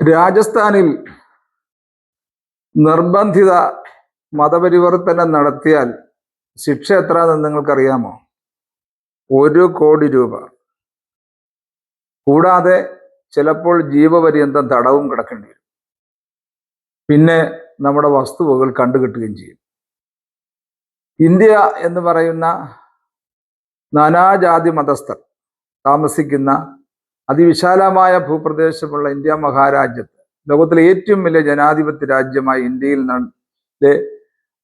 രാജസ്ഥാനിൽ നിർബന്ധിത മതപരിവർത്തനം നടത്തിയാൽ ശിക്ഷ എത്രയാണെന്ന് നിങ്ങൾക്കറിയാമോ? ഒരു കോടി രൂപ. കൂടാതെ ചിലപ്പോൾ ജീവപര്യന്തം തടവും കിടക്കേണ്ടി വരും. പിന്നെ നമ്മുടെ വസ്തുവകൾ കണ്ടുകിട്ടുകയും ചെയ്യും. ഇന്ത്യ എന്ന് പറയുന്ന നാനാജാതി മതസ്ഥർ താമസിക്കുന്ന അതിവിശാലമായ ഭൂപ്രദേശമുള്ള ഇന്ത്യ മഹാരാജ്യത്ത് ലോകത്തിലെ ഏറ്റവും വലിയ ജനാധിപത്യ രാജ്യമായ ഇന്ത്യയിൽ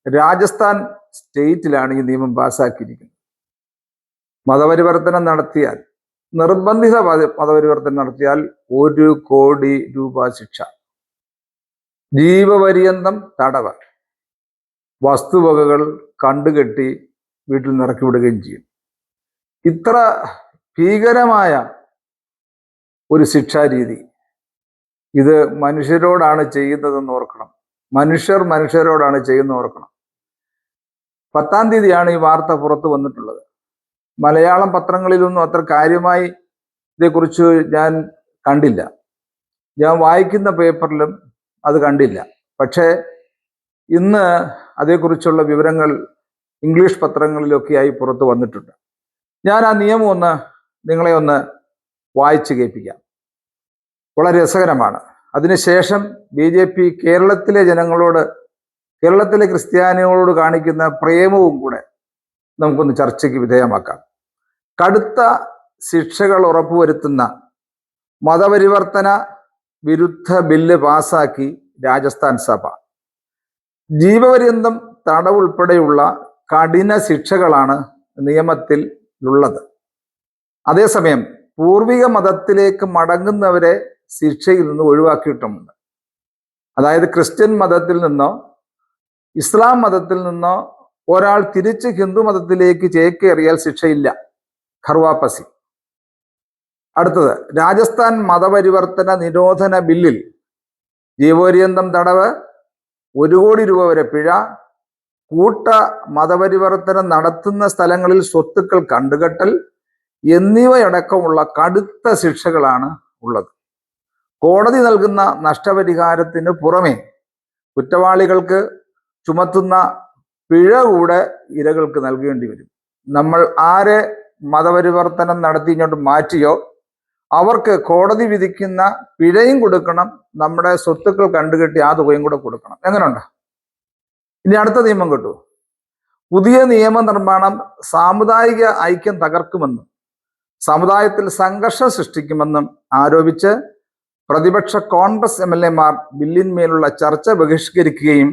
രാജസ്ഥാൻ സ്റ്റേറ്റിലാണ് ഈ നിയമം പാസ്സാക്കിയിരിക്കുന്നത് മതപരിവർത്തനം നടത്തിയാൽ നിർബന്ധിത മതപരിവർത്തനം നടത്തിയാൽ ഒരു കോടി രൂപ ശിക്ഷ. ജീവപര്യന്തം തടവ്. വസ്തുവകകൾ കണ്ടുകെട്ടി വീട്ടിൽ നിറക്കി വിടുകയും ചെയ്യും. ഇത്ര ഭീകരമായ ഒരു ശിക്ഷാരീതി. ഇത് മനുഷ്യരോടാണ് ചെയ്യുന്നതെന്ന് ഓർക്കണം. മനുഷ്യർ മനുഷ്യരോടാണ് ചെയ്യുന്ന ഓർക്കണം. പത്താം തീയതിയാണ് ഈ വാർത്ത പുറത്തു വന്നിട്ടുള്ളത്. മലയാളം പത്രങ്ങളിലൊന്നും അത്ര കാര്യമായി ഇതേക്കുറിച്ച് ഞാൻ കണ്ടില്ല. ഞാൻ വായിക്കുന്ന പേപ്പറിലും അത് കണ്ടില്ല. പക്ഷേ ഇന്ന് അതേക്കുറിച്ചുള്ള വിവരങ്ങൾ ഇംഗ്ലീഷ് പത്രങ്ങളിലൊക്കെയായി പുറത്തു വന്നിട്ടുണ്ട്. ഞാൻ ആ നിയമം ഒന്ന് നിങ്ങളെ ഒന്ന് വായിച്ചു കേൾപ്പിക്കാം. വളരെ രസകരമാണ്. അതിനുശേഷം ബി ജെ പി കേരളത്തിലെ ജനങ്ങളോട് കേരളത്തിലെ ക്രിസ്ത്യാനികളോട് കാണിക്കുന്ന പ്രേമവും കൂടെ നമുക്കൊന്ന് ചർച്ചയ്ക്ക് വിധേയമാക്കാം. കടുത്ത ശിക്ഷകൾ ഉറപ്പുവരുത്തുന്ന മതപരിവർത്തന വിരുദ്ധ ബില്ല് പാസാക്കി രാജസ്ഥാൻ സഭ. ജീവപര്യന്തം തടവുൾപ്പെടെയുള്ള കഠിന ശിക്ഷകളാണ് നിയമത്തിൽ ഉള്ളത് അതേസമയം പൂർവിക മതത്തിലേക്ക് മടങ്ങുന്നവരെ ശിക്ഷയിൽ നിന്ന് ഒഴിവാക്കിയിട്ടുമുണ്ട്. അതായത് ക്രിസ്ത്യൻ മതത്തിൽ നിന്നോ ഇസ്ലാം മതത്തിൽ നിന്നോ ഒരാൾ തിരിച്ച് ഹിന്ദു മതത്തിലേക്ക് ചേക്കേറിയാൽ ശിക്ഷയില്ല. ഖർവാപ്പസി അടുത്തത് രാജസ്ഥാൻ മതപരിവർത്തന നിരോധന ബില്ലിൽ ജീവപര്യന്തം തടവ് ഒരു കോടി രൂപ വരെ പിഴ കൂട്ട മതപരിവർത്തനം നടത്തുന്ന സ്ഥലങ്ങളിൽ സ്വത്തുക്കൾ കണ്ടുകെട്ടൽ എന്നിവയടക്കമുള്ള കടുത്ത ശിക്ഷകളാണ് ഉള്ളത്. കോടതി നൽകുന്ന നഷ്ടപരിഹാരത്തിന് പുറമെ കുറ്റവാളികൾക്ക് ചുമത്തുന്ന പിഴ കൂടെ ഇരകൾക്ക് നൽകേണ്ടി വരും. നമ്മൾ ആരെ മതപരിവർത്തനം നടത്തി ഇങ്ങോട്ട് മാറ്റിയോ അവർക്ക് കോടതി വിധിക്കുന്ന പിഴയും കൊടുക്കണം നമ്മുടെ സ്വത്തുക്കൾ കണ്ടുകെട്ടി ആ തുകയും കൂടെ കൊടുക്കണം. എങ്ങനെയുണ്ട്? ഇനി അടുത്ത നിയമം കിട്ടൂ. പുതിയ നിയമനിർമ്മാണം സാമുദായിക ഐക്യം തകർക്കുമെന്നും സമുദായത്തിൽ സംഘർഷം സൃഷ്ടിക്കുമെന്നും ആരോപിച്ച് പ്രതിപക്ഷ കോൺഗ്രസ് എം എൽ എമാർ ബില്ലിന്മേലുള്ള ചർച്ച ബഹിഷ്കരിക്കുകയും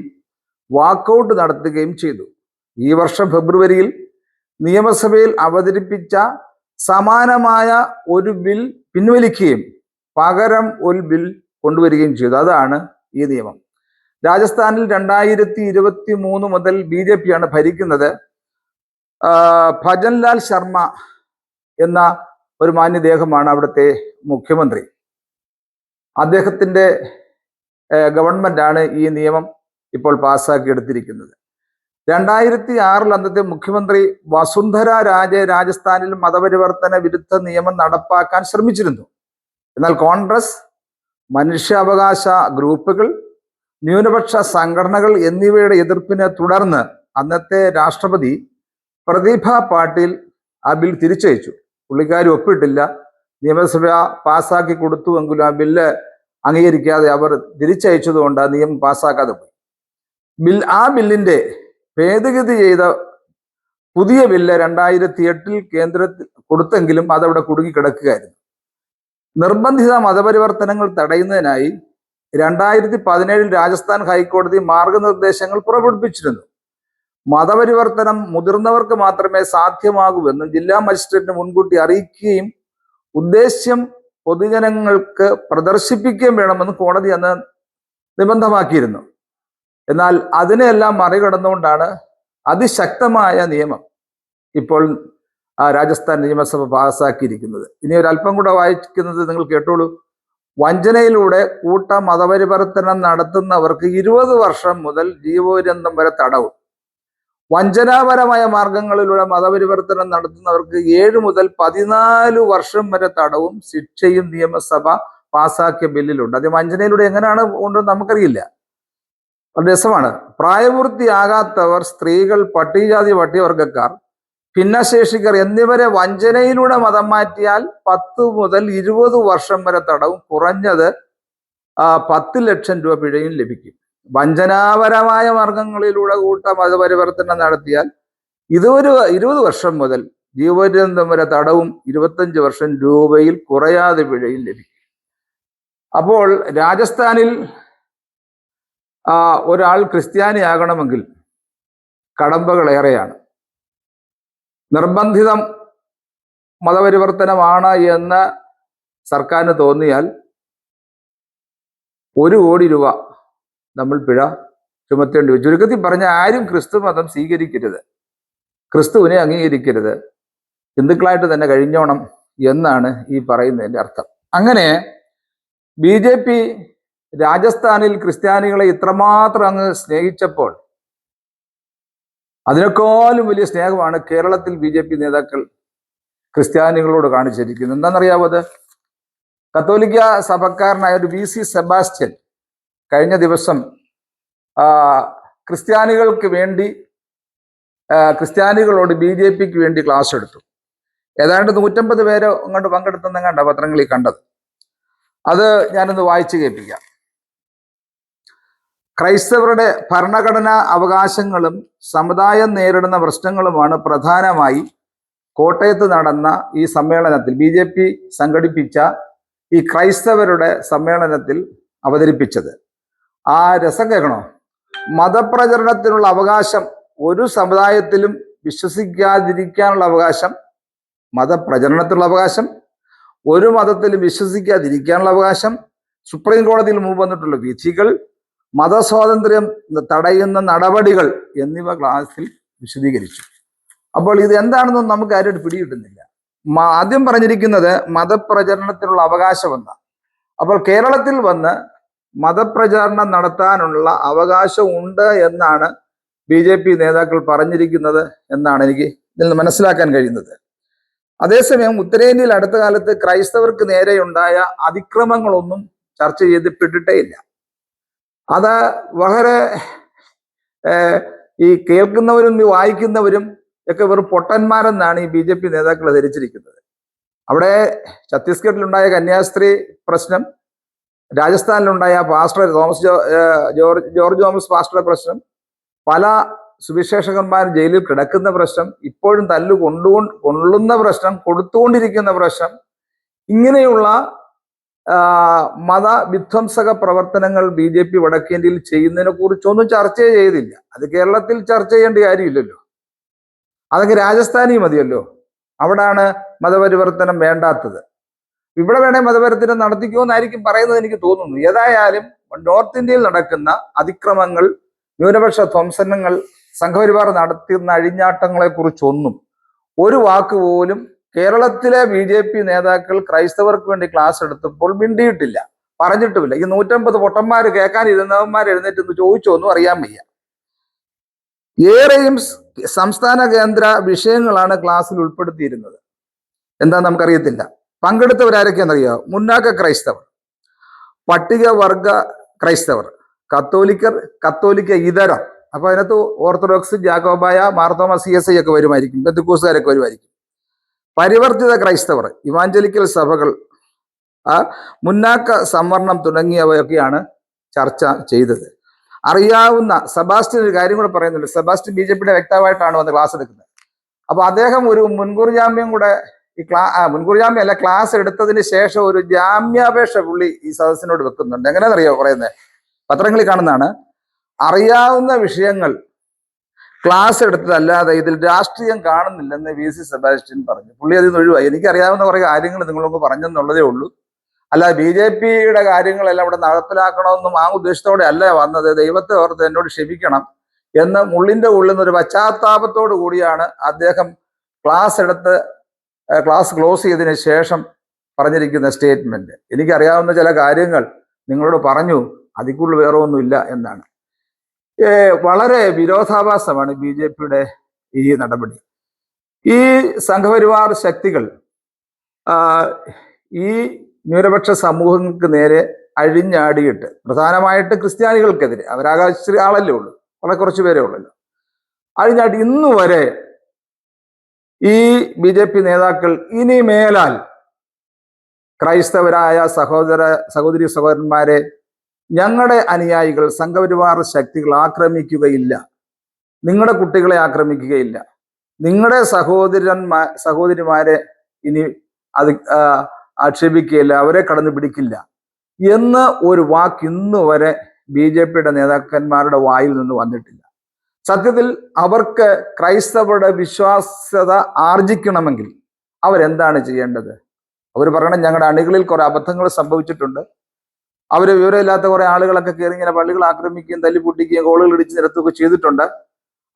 വാക്കൗട്ട് നടത്തുകയും ചെയ്തു. ഈ വർഷം ഫെബ്രുവരിയിൽ നിയമസഭയിൽ അവതരിപ്പിച്ച സമാനമായ ഒരു ബിൽ പിൻവലിക്കുകയും പകരം ഒരു ബിൽ കൊണ്ടുവരികയും ചെയ്തു. അതാണ് ഈ നിയമം. രാജസ്ഥാനിൽ രണ്ടായിരത്തി ഇരുപത്തി മൂന്ന് മുതൽ ബി ജെ പി ആണ് ഭരിക്കുന്നത്. ഭജൻലാൽ ശർമ്മ എന്ന ഒരു മാന്യദേഹമാണ് അവിടുത്തെ മുഖ്യമന്ത്രി. അദ്ദേഹത്തിന്റെ ഗവൺമെന്റ് ആണ് ഈ നിയമം ഇപ്പോൾ പാസ്സാക്കി എടുത്തിരിക്കുന്നത് രണ്ടായിരത്തി ആറിൽ അന്നത്തെ മുഖ്യമന്ത്രി വസുന്ധര രാജെ രാജസ്ഥാനിൽ മതപരിവർത്തന വിരുദ്ധ നിയമം നടപ്പാക്കാൻ ശ്രമിച്ചിരുന്നു. എന്നാൽ കോൺഗ്രസ് മനുഷ്യാവകാശ ഗ്രൂപ്പുകൾ ന്യൂനപക്ഷ സംഘടനകൾ എന്നിവയുടെ എതിർപ്പിനെ തുടർന്ന് അന്നത്തെ രാഷ്ട്രപതി പ്രതിഭ പാട്ടീൽ ആ ബിൽ തിരിച്ചയച്ചു. പുള്ളിക്കാരി ഒപ്പിട്ടില്ല. നിയമസഭ പാസ്സാക്കി കൊടുത്തുവെങ്കിലും ആ ബില്ല് അംഗീകരിക്കാതെ അവർ തിരിച്ചയച്ചതുകൊണ്ട് ആ നിയമം പാസ്സാക്കാതെ പോയി. ബിൽ ആ ബില്ലിന്റെ ഭേദഗതി ചെയ്ത പുതിയ ബില്ല് രണ്ടായിരത്തി എട്ടിൽ കേന്ദ്രത്തിൽ കൊടുത്തെങ്കിലും അതവിടെ കുടുങ്ങിക്കിടക്കുകയായിരുന്നു. നിർബന്ധിത മതപരിവർത്തനങ്ങൾ തടയുന്നതിനായി രണ്ടായിരത്തി പതിനേഴിൽ രാജസ്ഥാൻ ഹൈക്കോടതി മാർഗനിർദ്ദേശങ്ങൾ പുറപ്പെടുവിച്ചിരുന്നു. മതപരിവർത്തനം മുതിർന്നവർക്ക് മാത്രമേ സാധ്യമാകൂവെന്നും ജില്ലാ മജിസ്ട്രേറ്റിന് മുൻകൂട്ടി അറിയിക്കുകയും ഉദ്ദേശ്യം പൊതുജനങ്ങൾക്ക് പ്രദർശിപ്പിക്കുകയും വേണമെന്ന് കോടതി അന്ന് നിബന്ധമാക്കിയിരുന്നു. എന്നാൽ അതിനെയെല്ലാം മറികടന്നുകൊണ്ടാണ് അതിശക്തമായ നിയമം ഇപ്പോൾ രാജസ്ഥാൻ നിയമസഭ പാസ്സാക്കിയിരിക്കുന്നത് ഇനി ഒരു അല്പം കൂടെ വായിക്കുന്നത് നിങ്ങൾ കേട്ടോളൂ. വഞ്ചനയിലൂടെ കൂട്ട മതപരിവർത്തനം നടത്തുന്നവർക്ക് ഇരുപത് വർഷം മുതൽ ജീവപര്യന്തം വരെ തടവ്. വഞ്ചനാപരമായ മാർഗങ്ങളിലൂടെ മതപരിവർത്തനം നടത്തുന്നവർക്ക് ഏഴ് മുതൽ പതിനാല് വർഷം വരെ തടവും ശിക്ഷയും നിയമസഭ പാസാക്കിയ ബില്ലിലുണ്ട്. അത് വഞ്ചനയിലൂടെ എങ്ങനെയാണ് കൊണ്ടുവന്ന് നമുക്കറിയില്ല. രസമാണ്. പ്രായപൂർത്തിയാകാത്തവർ സ്ത്രീകൾ പട്ടികജാതി പട്ടികവർഗക്കാർ ഭിന്നശേഷിക്കാർ എന്നിവരെ വഞ്ചനയിലൂടെ മതം മാറ്റിയാൽ പത്ത് മുതൽ ഇരുപത് വർഷം വരെ തടവും കുറഞ്ഞത് പത്ത് ലക്ഷം രൂപ പിഴയും ലഭിക്കും. വഞ്ചനാപരമായ മാർഗങ്ങളിലൂടെ കൂട്ട മതപരിവർത്തനം നടത്തിയാൽ ഇതൊരു ഇരുപത് വർഷം മുതൽ ജീവപര്യന്തം വരെ തടവും ഇരുപത്തഞ്ച് വർഷം രൂപയിൽ കുറയാതെ പിഴയും ലഭിക്കും. അപ്പോൾ രാജസ്ഥാനിൽ ഒരാൾ ക്രിസ്ത്യാനിയാകണമെങ്കിൽ കടമ്പകൾ ഏറെയാണ്. നിർബന്ധിതം മതപരിവർത്തനമാണ് എന്ന് സർക്കാരിന് തോന്നിയാൽ ഒരു കോടി രൂപ നമ്മൾ പിഴ ചുമത്തേണ്ടി വരും. ചുരുക്കത്തിൽ പറഞ്ഞ ആരും ക്രിസ്തു മതം സ്വീകരിക്കരുത്. ക്രിസ്തുവിനെ അംഗീകരിക്കരുത്. ഹിന്ദുക്കളായിട്ട് തന്നെ കഴിഞ്ഞോണം എന്നാണ് ഈ പറയുന്നതിന്റെ അർത്ഥം. അങ്ങനെ ബി ജെ പി രാജസ്ഥാനിൽ ക്രിസ്ത്യാനികളെ ഇത്രമാത്രം അങ്ങ് സ്നേഹിച്ചപ്പോൾ അതിനേക്കാളും വലിയ സ്നേഹമാണ് കേരളത്തിൽ ബി ജെ പി നേതാക്കൾ ക്രിസ്ത്യാനികളോട് കാണിച്ചിരിക്കുന്നത്. എന്താണെന്നറിയാവോ അത്? കത്തോലിക്ക സഭക്കാരനായ ഒരു വി സി സെബാസ്റ്റ്യൻ കഴിഞ്ഞ ദിവസം ക്രിസ്ത്യാനികൾക്ക് വേണ്ടി ക്രിസ്ത്യാനികളോട് ബി ജെ പിക്ക് വേണ്ടി ക്ലാസ് എടുത്തു. ഏതാണ്ട് നൂറ്റമ്പത് പേര് അങ്ങോട്ട് പങ്കെടുത്തെന്നങ്ങാണ്ട പത്രങ്ങളിൽ കണ്ടത്. അത് ഞാനൊന്ന് വായിച്ചു കേൾപ്പിക്കാം. ക്രൈസ്തവരുടെ ഭരണഘടനാ അവകാശങ്ങളും സമുദായം നേരിടുന്ന പ്രശ്നങ്ങളുമാണ് പ്രധാനമായി കോട്ടയത്ത് നടന്ന ഈ സമ്മേളനത്തിൽ ബി സംഘടിപ്പിച്ച ഈ ക്രൈസ്തവരുടെ സമ്മേളനത്തിൽ അവതരിപ്പിച്ചത്. ആ രസം കേൾക്കണോ? മതപ്രചരണത്തിനുള്ള അവകാശം ഒരു സമുദായത്തിലും വിശ്വസിക്കാതിരിക്കാനുള്ള അവകാശം മതപ്രചരണത്തിനുള്ള അവകാശം ഒരു മതത്തിലും വിശ്വസിക്കാതിരിക്കാനുള്ള അവകാശം സുപ്രീം കോടതിയിൽ മുമ്പ് വന്നിട്ടുള്ള വിധികൾ മതസ്വാതന്ത്ര്യം തടയുന്ന നടപടികൾ എന്നിവ ക്ലാസ്സിൽ വിശദീകരിച്ചു. അപ്പോൾ ഇത് എന്താണെന്നും നമുക്ക് ആരും പിടികിട്ടുന്നില്ല. ആദ്യം പറഞ്ഞിരിക്കുന്നത് മതപ്രചരണത്തിനുള്ള അവകാശമെന്ന അപ്പോൾ കേരളത്തിൽ വന്ന് മതപ്രചാരണം നടത്താനുള്ള അവകാശം ഉണ്ട് എന്നാണ് ബി ജെ പി നേതാക്കൾ പറഞ്ഞിരിക്കുന്നത് എന്നാണ് എനിക്ക് ഇതിൽ നിന്ന് മനസ്സിലാക്കാൻ കഴിയുന്നത്. അതേസമയം ഉത്തരേന്ത്യയിൽ അടുത്ത കാലത്ത് ക്രൈസ്തവർക്ക് നേരെയുണ്ടായ അതിക്രമങ്ങളൊന്നും ചർച്ച ചെയ്തിട്ടിട്ടേ ഇല്ല. അത് വളരെ ഈ കേൾക്കുന്നവരും ഈ വായിക്കുന്നവരും ഒക്കെ വെറും പൊട്ടന്മാരെന്നാണ് ഈ ബി ജെ പി നേതാക്കൾ ധരിച്ചിരിക്കുന്നത്. അവിടെ ഛത്തീസ്ഗഡിലുണ്ടായ കന്യാസ്ത്രീ പ്രശ്നം രാജസ്ഥാനിലുണ്ടായ pastor Thomas George George Thomas പാസ്റ്ററുടെ പ്രശ്നം പല സുവിശേഷകന്മാർ ജയിലിൽ കിടക്കുന്ന പ്രശ്നം ഇപ്പോഴും തല്ലു കൊണ്ടു കൊള്ളുന്ന പ്രശ്നം കൊടുത്തുകൊണ്ടിരിക്കുന്ന പ്രശ്നം ഇങ്ങനെയുള്ള മത വിധ്വംസക പ്രവർത്തനങ്ങൾ ബി ജെ പി വടക്കേന്ത്യയിൽ ചെയ്യുന്നതിനെ കുറിച്ചൊന്നും ചർച്ച ചെയ്തില്ല. അത് കേരളത്തിൽ ചർച്ച ചെയ്യേണ്ട കാര്യമില്ലല്ലോ. അതൊക്കെ രാജസ്ഥാനി മതിയല്ലോ. അവിടാണ് മതപരിവർത്തനം വേണ്ടാത്തത്. ഇവിടെ വേണേ മതപരിവർത്തനം നടത്തിക്കുമെന്നായിരിക്കും പറയുന്നത് എനിക്ക് തോന്നുന്നു. ഏതായാലും നോർത്ത് ഇന്ത്യയിൽ നടക്കുന്ന അതിക്രമങ്ങൾ ന്യൂനപക്ഷ ധ്വംസനങ്ങൾ സംഘപരിവാർ നടത്തുന്ന അഴിഞ്ഞാട്ടങ്ങളെ കുറിച്ചൊന്നും ഒരു വാക്ക് പോലും കേരളത്തിലെ ബി ജെ പി നേതാക്കൾ ക്രൈസ്തവർക്ക് വേണ്ടി ക്ലാസ് എടുത്തപ്പോൾ മിണ്ടിയിട്ടില്ല. പറഞ്ഞിട്ടുമില്ല. ഈ നൂറ്റമ്പത് പൊട്ടന്മാർ എഴുന്നേറ്റ് ഒന്ന് ചോദിച്ചൊന്നും അറിയാൻ വയ്യ. ഏറെയും സംസ്ഥാന കേന്ദ്ര വിഷയങ്ങളാണ് ക്ലാസ്സിൽ ഉൾപ്പെടുത്തിയിരുന്നത്. എന്താ നമുക്കറിയത്തില്ല. പങ്കെടുത്തവരാരൊക്കെയാണെന്നറിയാമോ മുന്നാക്ക ക്രൈസ്തവർ. പട്ടികവർഗ ക്രൈസ്തവർ. കത്തോലിക്കർ കത്തോലിക്ക ഇതരം. അപ്പോൾ അതിനകത്ത് Orthodox Jacobaya Marthoma C S I ഒക്കെ വരുമായിരിക്കും. ബന്ധുക്കൂസുകാരൊക്കെ വരുമായിരിക്കും. പരിവർത്തിത ക്രൈസ്തവർ ഇവാഞ്ചലിക്കൽ സഭകൾ മുന്നാക്ക സംവരണം തുടങ്ങിയവയൊക്കെയാണ് ചർച്ച ചെയ്തത്. അറിയാവുന്ന സെബാസ്റ്റ്യൻ ഒരു കാര്യം കൂടെ പറയുന്നുണ്ട്. സെബാസ്റ്റ്യൻ ബി ജെ പിയുടെ വ്യക്തമായിട്ടാണ് വന്ന് ക്ലാസ് എടുക്കുന്നത്. അപ്പോൾ അദ്ദേഹം ഒരു മുൻകൂർ ജാമ്യം കൂടെ ഈ ക്ലാ മുൻകൂർ ജാമ്യം അല്ല ക്ലാസ് എടുത്തതിന് ശേഷം ഒരു ജാമ്യാപേക്ഷ പുള്ളി ഈ സദസ്സിനോട് വെക്കുന്നുണ്ട്. എങ്ങനെയാണെന്നറിയോ പറയുന്നത് പത്രങ്ങളിൽ കാണുന്നതാണ്. അറിയാവുന്ന വിഷയങ്ങൾ ക്ലാസ് എടുത്തതല്ലാതെ ഇതിൽ രാഷ്ട്രീയം കാണുന്നില്ലെന്ന് വി സി സെബാസ്റ്റ്യൻ പറഞ്ഞു. പുള്ളി അതിൽ നിന്ന് ഒഴിവായി. എനിക്കറിയാവുന്ന കുറേ കാര്യങ്ങൾ നിങ്ങളൊക്കെ പറഞ്ഞെന്നുള്ളതേ ഉള്ളൂ. അല്ല ബി ജെ പിയുടെ കാര്യങ്ങളെല്ലാം ഇവിടെ നടപ്പിലാക്കണമെന്നും ആ ഉദ്ദേശത്തോടെ അല്ല വന്നത്. ദൈവത്തെ ഓർത്ത് എന്നോട് ക്ഷമിക്കണം എന്ന് മുള്ളിന്റെ ഉള്ളിൽ നിന്ന് ഒരു പശ്ചാത്താപത്തോടു കൂടിയാണ് അദ്ദേഹം ക്ലാസ് എടുത്ത് ക്ലാസ് ക്ലോസ് ചെയ്തതിന് ശേഷം പറഞ്ഞിരിക്കുന്ന സ്റ്റേറ്റ്മെന്റ് എനിക്കറിയാവുന്ന ചില കാര്യങ്ങൾ നിങ്ങളോട് പറഞ്ഞു അതിൽ കൂടുതൽ വേറെ ഒന്നുമില്ല എന്നാണ്. വളരെ വിരോധാഭാസമാണ് ബി ജെ പിയുടെ ഈ നടപടി. ഈ സംഘപരിവാർ ശക്തികൾ ഈ ന്യൂനപക്ഷ സമൂഹങ്ങൾക്ക് നേരെ അഴിഞ്ഞാടിയിട്ട് പ്രധാനമായിട്ട് ക്രിസ്ത്യാനികൾക്കെതിരെ അവരാകാശ ആളല്ലേ ഉള്ളൂ വളരെ കുറച്ച് പേരേ ഉള്ളല്ലോ. അഴിഞ്ഞാടി ഇന്നു വരെ ഈ ബി ജെ പി നേതാക്കൾ ഇനി മേലാൽ ക്രൈസ്തവരായ സഹോദര സഹോദരി സഹോദരന്മാരെ ഞങ്ങളുടെ അനുയായികൾ സംഘപരിവാർ ശക്തികൾ ആക്രമിക്കുകയില്ല. നിങ്ങളുടെ കുട്ടികളെ ആക്രമിക്കുകയില്ല. നിങ്ങളുടെ സഹോദരന്മാ സഹോദരിമാരെ ഇനി അത് ആക്ഷേപിക്കുകയില്ല അവരെ കടന്നു പിടിക്കില്ല എന്ന് ഒരു വാക്ക് ഇന്നുവരെ ബി ജെ പിയുടെ നേതാക്കന്മാരുടെ വായിൽ നിന്ന് വന്നിട്ടില്ല. സത്യത്തിൽ അവർക്ക് ക്രൈസ്തവരുടെ വിശ്വാസ്യത ആർജിക്കണമെങ്കിൽ അവരെന്താണ് ചെയ്യേണ്ടത്? അവർ പറയണം ഞങ്ങളുടെ അണികളിൽ കുറെ അബദ്ധങ്ങൾ സംഭവിച്ചിട്ടുണ്ട്. അവർ വിവരമില്ലാത്ത കുറെ ആളുകളൊക്കെ കയറി ഇങ്ങനെ പള്ളികൾ ആക്രമിക്കുകയും തല്ലിപ്പൊട്ടിക്കുകയും കോളുകൾ ഇടിച്ച് നിരത്തുകയൊക്കെ ചെയ്തിട്ടുണ്ട്.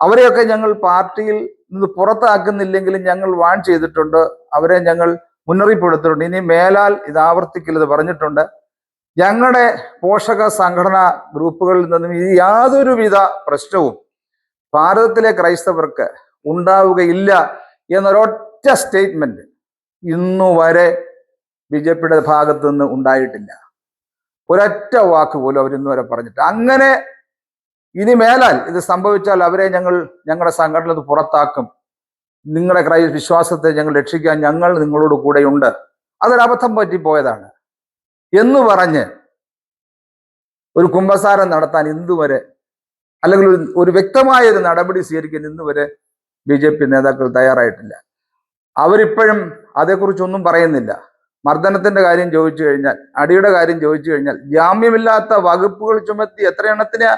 അവരെയൊക്കെ ഞങ്ങൾ പാർട്ടിയിൽ നിന്ന് പുറത്താക്കുന്നില്ലെങ്കിലും ഞങ്ങൾ വാൺ ചെയ്തിട്ടുണ്ട്. അവരെ ഞങ്ങൾ മുന്നറിയിപ്പ് കൊടുത്തിട്ടുണ്ട് ഇനി മേലാൽ ഇത് ആവർത്തിക്കില്ലെന്ന് പറഞ്ഞിട്ടുണ്ട്. ഞങ്ങളുടെ പോഷക സംഘടനാ ഗ്രൂപ്പുകളിൽ നിന്നും ഈ യാതൊരുവിധ പ്രശ്നവും ഭാരതത്തിലെ ക്രൈസ്തവർക്ക് ഉണ്ടാവുകയില്ല എന്നൊരൊറ്റ സ്റ്റേറ്റ്മെന്റ് ഇന്നു വരെ ബി ജെ പിയുടെ ഭാഗത്തു നിന്ന് ഉണ്ടായിട്ടില്ല. ഒരൊറ്റ വാക്ക് പോലും അവർ ഇന്നുവരെ പറഞ്ഞിട്ട് അങ്ങനെ ഇനി മേലാൽ ഇത് സംഭവിച്ചാൽ അവരെ ഞങ്ങൾ ഞങ്ങളുടെ സംഘടന പുറത്താക്കും. നിങ്ങളുടെ ക്രൈ വിശ്വാസത്തെ ഞങ്ങൾ രക്ഷിക്കാൻ ഞങ്ങൾ നിങ്ങളോട് കൂടെയുണ്ട്. അതൊരബദ്ധം പറ്റിപ്പോയതാണ്. എന്ന് പറഞ്ഞ് ഒരു കുംഭസാരം നടത്താൻ ഇന്നുവരെ അല്ലെങ്കിൽ ഒരു വ്യക്തമായ ഒരു നടപടി സ്വീകരിക്കാൻ ഇന്ന് വരെ ബി ജെ പി നേതാക്കൾ തയ്യാറായിട്ടില്ല. അവരിപ്പോഴും അതേക്കുറിച്ചൊന്നും പറയുന്നില്ല. മർദ്ദനത്തിന്റെ കാര്യം ചോദിച്ചു കഴിഞ്ഞാൽ അടിയുടെ കാര്യം ചോദിച്ചു കഴിഞ്ഞാൽ ജാമ്യമില്ലാത്ത വകുപ്പുകൾ ചുമത്തി എത്ര എണ്ണത്തിന്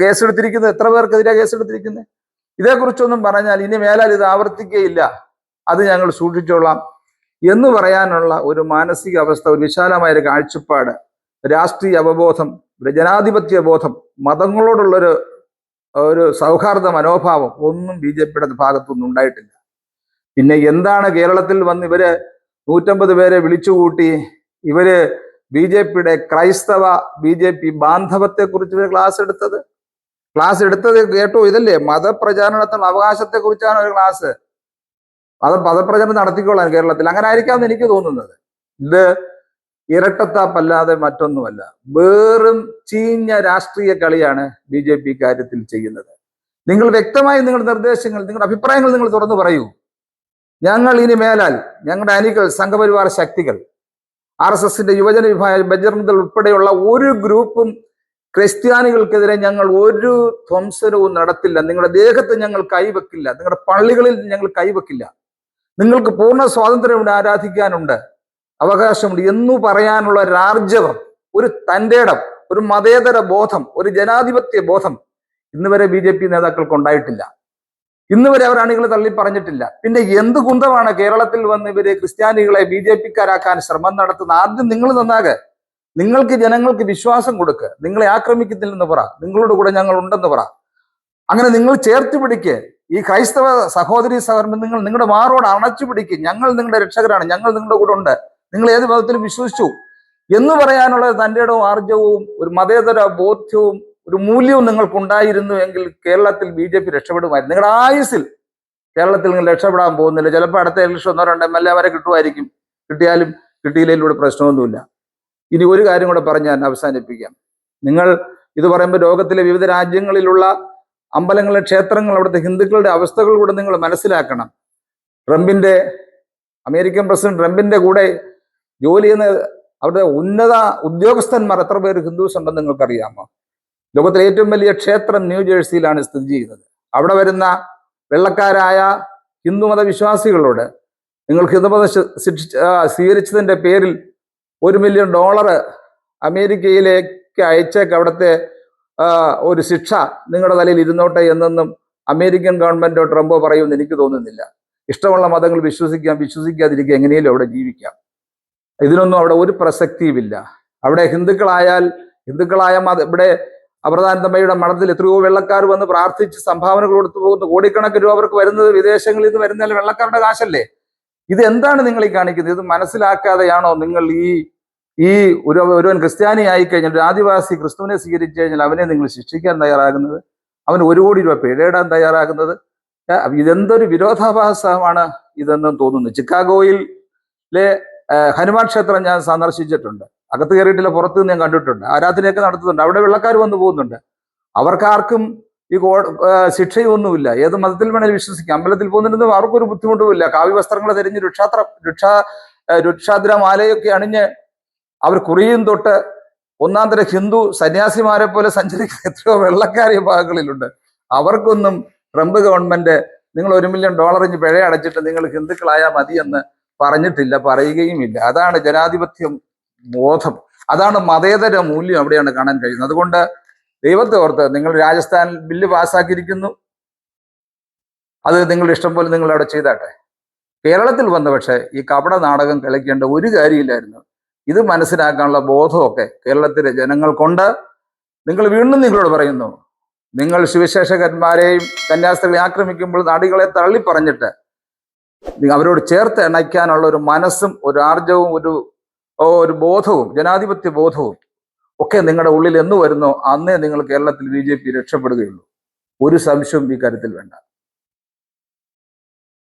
കേസെടുത്തിരിക്കുന്നത് എത്ര പേർക്കെതിരെ കേസെടുത്തിരിക്കുന്നത്? ഇതേക്കുറിച്ചൊന്നും പറഞ്ഞാൽ ഇനി മേലാൽ ഇത് ആവർത്തിക്കുകയില്ല. അത് ഞങ്ങൾ സൂക്ഷിച്ചോളാം. എന്ന് പറയാനുള്ള ഒരു മാനസിക അവസ്ഥ ഒരു വിശാലമായ ഒരു കാഴ്ചപ്പാട് രാഷ്ട്രീയ അവബോധം ഒരു ജനാധിപത്യ ബോധം മതങ്ങളോടുള്ളൊരു ഒരു സൗഹാർദ്ദ മനോഭാവം ഒന്നും ബി ജെ പിയുടെ ഭാഗത്തൊന്നും ഉണ്ടായിട്ടില്ല. പിന്നെ എന്താണ് കേരളത്തിൽ വന്ന് ഇവർ നൂറ്റമ്പത് പേരെ വിളിച്ചുകൂട്ടി ഇവർ ബി ജെ പിയുടെ ക്രൈസ്തവ ബി ജെ പി ബാന്ധവത്തെ കുറിച്ച് ഇവർ ക്ലാസ് എടുത്തത്? ക്ലാസ് എടുത്തത് കേട്ടോ ഇതല്ലേ? മതപ്രചാരണത്തിനുള്ള അവകാശത്തെ കുറിച്ചാണ് ഒരു ക്ലാസ്. മത പദപ്രചരണം നടത്തിക്കൊള്ളാൻ കേരളത്തിൽ അങ്ങനെ ആയിരിക്കാമെന്ന് എനിക്ക് തോന്നുന്നത്. ഇത് ഇരട്ടത്താപ്പല്ലാതെ മറ്റൊന്നുമല്ല. വേറും ചീഞ്ഞ രാഷ്ട്രീയ കളിയാണ് ബി ജെ പി കാര്യത്തിൽ ചെയ്യുന്നത്. നിങ്ങൾ വ്യക്തമായി നിങ്ങളുടെ നിർദ്ദേശങ്ങൾ നിങ്ങളുടെ അഭിപ്രായങ്ങൾ നിങ്ങൾ തുറന്നു പറയൂ. ഞങ്ങൾ ഇനി മേലാൽ ഞങ്ങളുടെ അനികൾ സംഘപരിവാർ ശക്തികൾ ആർ എസ് എസിന്റെ യുവജന വിഭാഗം ബജറംഗൾ ഉൾപ്പെടെയുള്ള ഒരു ഗ്രൂപ്പും ക്രിസ്ത്യാനികൾക്കെതിരെ ഞങ്ങൾ ഒരു ധ്വംസനവും നടത്തില്ല. നിങ്ങളുടെ ദേഹത്ത് ഞങ്ങൾ കൈവെക്കില്ല. നിങ്ങളുടെ പള്ളികളിൽ ഞങ്ങൾ കൈവെക്കില്ല. നിങ്ങൾക്ക് പൂർണ സ്വാതന്ത്ര്യമുണ്ട് ആരാധിക്കാനുണ്ട്. അവകാശമുണ്ട് എന്നു പറയാനുള്ള ഒരു ആർജവം ഒരു തന്റെ ഇടം ഒരു മതേതര ബോധം ഒരു ജനാധിപത്യ ബോധം ഇന്ന് വരെ ബി ജെ പി നേതാക്കൾക്ക് ഉണ്ടായിട്ടില്ല. ഇന്ന് വരെ അവർ അണികൾ തള്ളി പറഞ്ഞിട്ടില്ല. പിന്നെ എന്ത് കുന്തമാണ് കേരളത്തിൽ വന്ന് ഇവർ ക്രിസ്ത്യാനികളെ ബി ജെ പിക്കാരാക്കാൻ ശ്രമം നടത്തുന്ന? ആദ്യം നിങ്ങൾ നന്നാകെ. നിങ്ങൾക്ക് ജനങ്ങൾക്ക് വിശ്വാസം കൊടുക്ക്. നിങ്ങളെ ആക്രമിക്കുന്നില്ലെന്ന് പറ. നിങ്ങളോട് കൂടെ ഞങ്ങൾ ഉണ്ടെന്ന് പറ. അങ്ങനെ നിങ്ങൾ ചേർത്ത് പിടിക്ക്. ഈ ക്രൈസ്തവ സഹോദരി സഹോദരൻ നിങ്ങൾ നിങ്ങളുടെ മാറോട് അണച്ചു പിടിക്ക്. ഞങ്ങൾ നിങ്ങളുടെ രക്ഷകരാണ്. ഞങ്ങൾ നിങ്ങളുടെ കൂടെ ഉണ്ട്. നിങ്ങൾ ഏത് മതത്തിലും വിശ്വസിച്ചു? എന്ന് പറയാനുള്ള തന്റെ ഇടവും ആർജവും ഒരു മതേതര ബോധ്യവും ഒരു മൂല്യവും നിങ്ങൾക്കുണ്ടായിരുന്നു എങ്കിൽ കേരളത്തിൽ ബി ജെ പി രക്ഷപ്പെടുമായിരുന്നു. നിങ്ങളുടെ ആയുസിൽ കേരളത്തിൽ നിങ്ങൾ രക്ഷപ്പെടാൻ പോകുന്നില്ല. ചിലപ്പോൾ അടുത്ത ഇലക്ഷൻ ഒന്നോ രണ്ടോ എം എൽ എ വരെ കിട്ടുമായിരിക്കും. കിട്ടിയാലും കിട്ടിയില്ലെങ്കിലൂടെ പ്രശ്നമൊന്നുമില്ല. ഇനി ഒരു കാര്യം കൂടെ പറഞ്ഞ് ഞാൻ അവസാനിപ്പിക്കാം. നിങ്ങൾ ഇത് പറയുമ്പോൾ ലോകത്തിലെ വിവിധ രാജ്യങ്ങളിലുള്ള അമ്പലങ്ങളിലെ ക്ഷേത്രങ്ങൾ അവിടുത്തെ ഹിന്ദുക്കളുടെ അവസ്ഥകൾ കൂടെ നിങ്ങൾ മനസ്സിലാക്കണം. ട്രംപിന്റെ അമേരിക്കൻ പ്രസിഡന്റ് ട്രംപിന്റെ കൂടെ ജോലി ചെയ്യുന്ന അവിടെ ഉന്നത ഉദ്യോഗസ്ഥന്മാർ എത്ര പേര് ഹിന്ദുസ് ഉണ്ടെന്ന് നിങ്ങൾക്കറിയാമോ? ലോകത്തിലെ ഏറ്റവും വലിയ ക്ഷേത്രം ന്യൂജേഴ്സിയിലാണ് സ്ഥിതി ചെയ്യുന്നത്. അവിടെ വരുന്ന വെള്ളക്കാരായ ഹിന്ദുമത വിശ്വാസികളോട് നിങ്ങൾ ഹിന്ദുമത സ്വീകരിച്ചതിന്റെ പേരിൽ ഒരു മില്യൺ ഡോളർ അമേരിക്കയിലേക്ക് അയച്ചേക്ക് അവിടുത്തെ ഒരു ശിക്ഷ നിങ്ങളുടെ തലയിൽ ഇരുന്നോട്ടെ എന്നൊന്നും അമേരിക്കൻ ഗവൺമെന്റോ ട്രംപോ പറയുമെന്ന് എനിക്ക് തോന്നുന്നില്ല. ഇഷ്ടമുള്ള മതങ്ങൾ വിശ്വസിക്കാം വിശ്വസിക്കാതിരിക്കുക എങ്ങനെയും അവിടെ ജീവിക്കാം. ഇതിനൊന്നും അവിടെ ഒരു പ്രസക്തിയുമില്ല. അവിടെ ഹിന്ദുക്കളായാൽ ഹിന്ദുക്കളായ മത ഇവിടെ അമൃതാനന്ദമ്മയുടെ മഠത്തിൽ എത്രയോ വെള്ളക്കാർ വന്ന് പ്രാർത്ഥിച്ച് സംഭാവനകൾ കൊടുത്തു പോകുന്നു. കോടിക്കണക്കിന് രൂപ അവർക്ക് വരുന്നത് വിദേശങ്ങളിൽ നിന്ന് വരുന്ന വെള്ളക്കാരുടെ കാശല്ലേ? ഇത് എന്താണ് നിങ്ങൾ ഈ കാണിക്കുന്നത്? ഇത് മനസ്സിലാക്കാതെയാണോ നിങ്ങൾ ഈ ഈ ഒരു ഒരുവൻ ക്രിസ്ത്യാനി ആയി കഴിഞ്ഞാൽ ഒരു ആദിവാസി ക്രിസ്തുവിനെ സ്വീകരിച്ചു കഴിഞ്ഞാൽ അവനെ നിങ്ങൾ ശിക്ഷിക്കാൻ തയ്യാറാകുന്നത്? അവന് ഒരു കോടി രൂപ പിഴയിടാൻ തയ്യാറാകുന്നത്? ഇതെന്തൊരു വിരോധാഭാസമാണ് ഇതെന്നും തോന്നുന്നു. ചിക്കാഗോയിലെ ഹനുമാൻ ക്ഷേത്രം ഞാൻ സന്ദർശിച്ചിട്ടുണ്ട്. അകത്ത് കയറിയിട്ടില്ല പുറത്ത് ഞാൻ കണ്ടിട്ടുണ്ട്. ആരാധനയൊക്കെ നടത്തുന്നുണ്ട്. അവിടെ വെള്ളക്കാർ വന്ന് പോകുന്നുണ്ട്. അവർക്കാർക്കും ഈ കോ ശിക്ഷയൊന്നുമില്ല. ഏത് മതത്തിൽ വേണേലും വിശ്വസിക്കാം. അമ്പലത്തിൽ പോകുന്നതിനൊന്നും അവർക്കൊരു ബുദ്ധിമുട്ടുമില്ല കാവ്യ വസ്ത്രങ്ങൾ ധരിഞ്ഞ് രക്ഷാത്ര രുക്ഷാ രുക്ഷാദ്ര മാലയൊക്കെ അണിഞ്ഞ് അവർ കുറിയും തൊട്ട് ഒന്നാം തരം ഹിന്ദു സന്യാസിമാരെ പോലെ സഞ്ചരിക്കുന്ന എത്രയോ വെള്ളക്കാരി ഭാഗങ്ങളിലുണ്ട്. അവർക്കൊന്നും ട്രംപ് ഗവൺമെന്റ് നിങ്ങൾ ഒരു മില്യൺ ഡോളർ ഇഞ്ഞ് പിഴ അടച്ചിട്ട് നിങ്ങൾ ഹിന്ദുക്കളായാൽ മതിയെന്ന് പറഞ്ഞിട്ടില്ല പറയുകയുമില്ല. അതാണ് ജനാധിപത്യം ബോധം. അതാണ് മതേതര മൂല്യം അവിടെയാണ് കാണാൻ കഴിയുന്നത്. അതുകൊണ്ട് ദൈവത്തെ ഓർത്ത് നിങ്ങൾ രാജസ്ഥാൻ ബില്ല് പാസ്സാക്കിയിരിക്കുന്നു. അത് നിങ്ങൾ ഇഷ്ടം പോലെ നിങ്ങൾ അവിടെ ചെയ്താട്ടെ. കേരളത്തിൽ വന്ന പക്ഷേ ഈ കപട നാടകം കളിക്കേണ്ട ഒരു കാര്യമില്ലായിരുന്നു. ഇത് മനസ്സിലാക്കാനുള്ള ബോധമൊക്കെ കേരളത്തിലെ ജനങ്ങൾക്കുണ്ട്. നിങ്ങൾ വീണ്ടും നിങ്ങളോട് പറയുന്നു നിങ്ങൾ ശിവശേഷകന്മാരെയും കന്യാസ്ത്രീകളെ ആക്രമിക്കുമ്പോൾ നാടികളെ തള്ളി പറഞ്ഞിട്ട് അവരോട് ചേർത്ത് ഇണയ്ക്കാനുള്ള ഒരു മനസ്സും ഒരു ആർജവും ഒരു ഒരു ബോധവും ജനാധിപത്യ ബോധവും ഒക്കെ നിങ്ങളുടെ ഉള്ളിൽ എന്ന് വരുന്നോ അന്നേ നിങ്ങൾ കേരളത്തിൽ ബി ജെ പി രക്ഷപ്പെടുകയുള്ളൂ. ഒരു സംശയവും ഈ കാര്യത്തിൽ വേണ്ട.